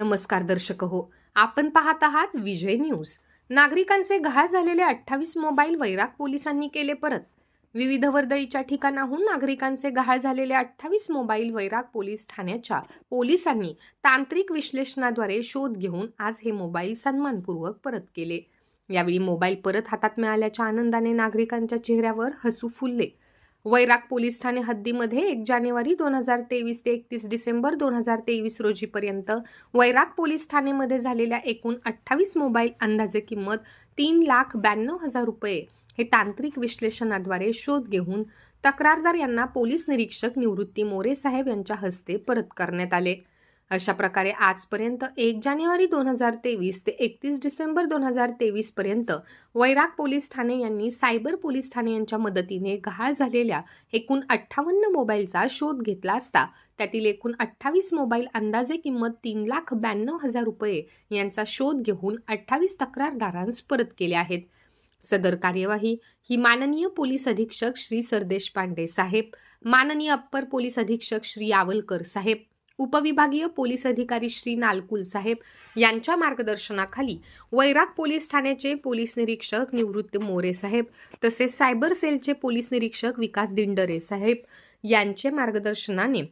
नमस्कार दर्शक हो आपण पाहत आहात विजय न्यूज. नागरिकांचे घाळ झालेले अठ्ठावीस मोबाईल वैराग पोलिसांनी केले परत. विविध वर्दळीच्या ठिकाणाहून नागरिकांचे घाळ झालेले अठ्ठावीस मोबाईल वैराग पोलीस ठाण्याच्या पोलिसांनी तांत्रिक विश्लेषणाद्वारे शोध घेऊन आज हे मोबाईल सन्मानपूर्वक परत केले. यावेळी मोबाईल परत हातात मिळाल्याच्या आनंदाने नागरिकांच्या चेहऱ्यावर हसू फुलले. वैराग पोलीस ठाणे हद्दीमध्ये एक जानेवारी दोन हजार तेवीस ते एकतीस डिसेंबर दोन हजार तेवीस रोजीपर्यंत वैराग पोलीस ठाणेमध्ये झालेल्या एकूण अठ्ठावीस मोबाईल अंदाजे किंमत तीन लाख ब्याण्णव हजार रुपये हे तांत्रिक विश्लेषणाद्वारे शोध घेऊन तक्रारदार यांना पोलीस निरीक्षक निवृत्ती मोरे साहेब यांच्या हस्ते परत करण्यात आले. अशा प्रकारे आजपर्यंत एक जानेवारी दोन हजार तेवीस ते एकतीस डिसेंबर दोन हजार तेवीस पर्यंत वैराग पोलीस ठाणे यांनी सायबर पोलीस ठाणे यांच्या मदतीने गहाळ झालेल्या एकूण अठ्ठावन्न मोबाईलचा शोध घेतला असता त्यातील एकूण अठ्ठावीस मोबाईल अंदाजे किंमत तीन लाख ब्याण्णव हजार रुपये यांचा शोध घेऊन अठ्ठावीस तक्रारदारांस परत केले आहेत. सदर कार्यवाही ही माननीय पोलीस अधीक्षक श्री सरदेश पांडे साहेब माननीय अप्पर पोलीस अधीक्षक श्री यावलकर साहेब उपविभागीय पोलीस अधिकारी श्री नालकुल साहेब यांच्या मार्गदर्शनाखाली वैराग पोलीस ठाण्याचे पोलीस निरीक्षक निवृत्त मोरे साहेब तसेच सायबर सेलचे पोलीस निरीक्षक विकास दिंडरे साहेब यांचे मार्गदर्शनाने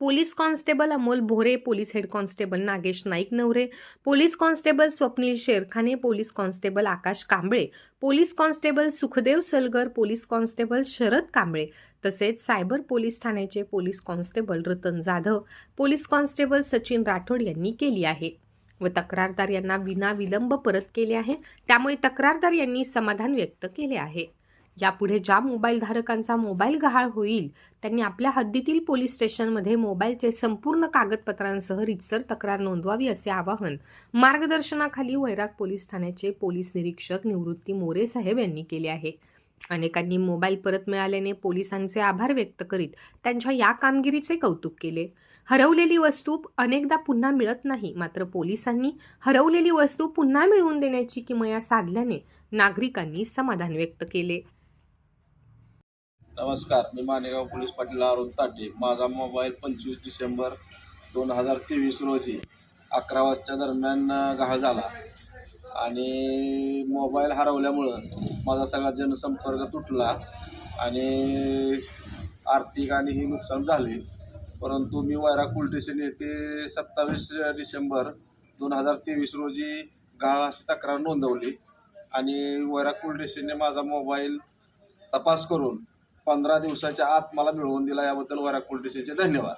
police constable Amol Bhore police head constable Nagesh Naik Navre police constable Swapnil Sherkhane police constable Akash Kamble police constable Sukhdev Salgar police constable Sharad Kamble तसेच सायबर पोलीस ठाण्याचे police constable Ratan Jadhav police constable Sachin Rathod यांनी केली आहे. व तक्रारदार यांना विना विलंब परत केले आहे. त्यामुळे तक्रारदार यांनी समाधान व्यक्त केले आहे. यापुढे ज्या मोबाईल धारकांचा मोबाईल गहाळ होईल त्यांनी आपल्या हद्दीतील पोलीस स्टेशनमध्ये मोबाईलचे संपूर्ण कागदपत्रांसह रितसर तक्रार नोंदवावी असे आवाहन मार्गदर्शनाखाली वैराग पोलीस ठाण्याचे पोलीस निरीक्षक निवृत्ती मोरे साहेब यांनी केले आहे. अनेकांनी मोबाईल परत मिळाल्याने पोलिसांचे आभार व्यक्त करीत त्यांच्या या कामगिरीचे कौतुक केले. हरवलेली वस्तू अनेकदा पुन्हा मिळत नाही मात्र पोलिसांनी हरवलेली वस्तू पुन्हा मिळवून देण्याची किमया साधल्याने नागरिकांनी समाधान व्यक्त केले. नमस्कार मी मानेगाव पोलीस पाटील अरुण ताटे. माझा मोबाईल पंचवीस डिसेंबर दोन हजार तेवीस रोजी अकरा वाजता दरम्यान गहाळ झाला. आणि मोबाईल हरवल्यामुळं माझा सगळा जनसंपर्क तुटला आणि आर्थिक आणि ही नुकसान झाले. परंतु मी वैरा पोलीस स्टेशन येथे सत्तावीस डिसेंबर दोन हजार तेवीस रोजी गाळ अशी तक्रार नोंदवली आणि वैरा पोलीस स्टेशनने माझा मोबाईल तपास करून पंधरा दिवसाच्या आत मला मिळवून दिला याबद्दल वैराग पोलीस स्टेशनचे धन्यवाद.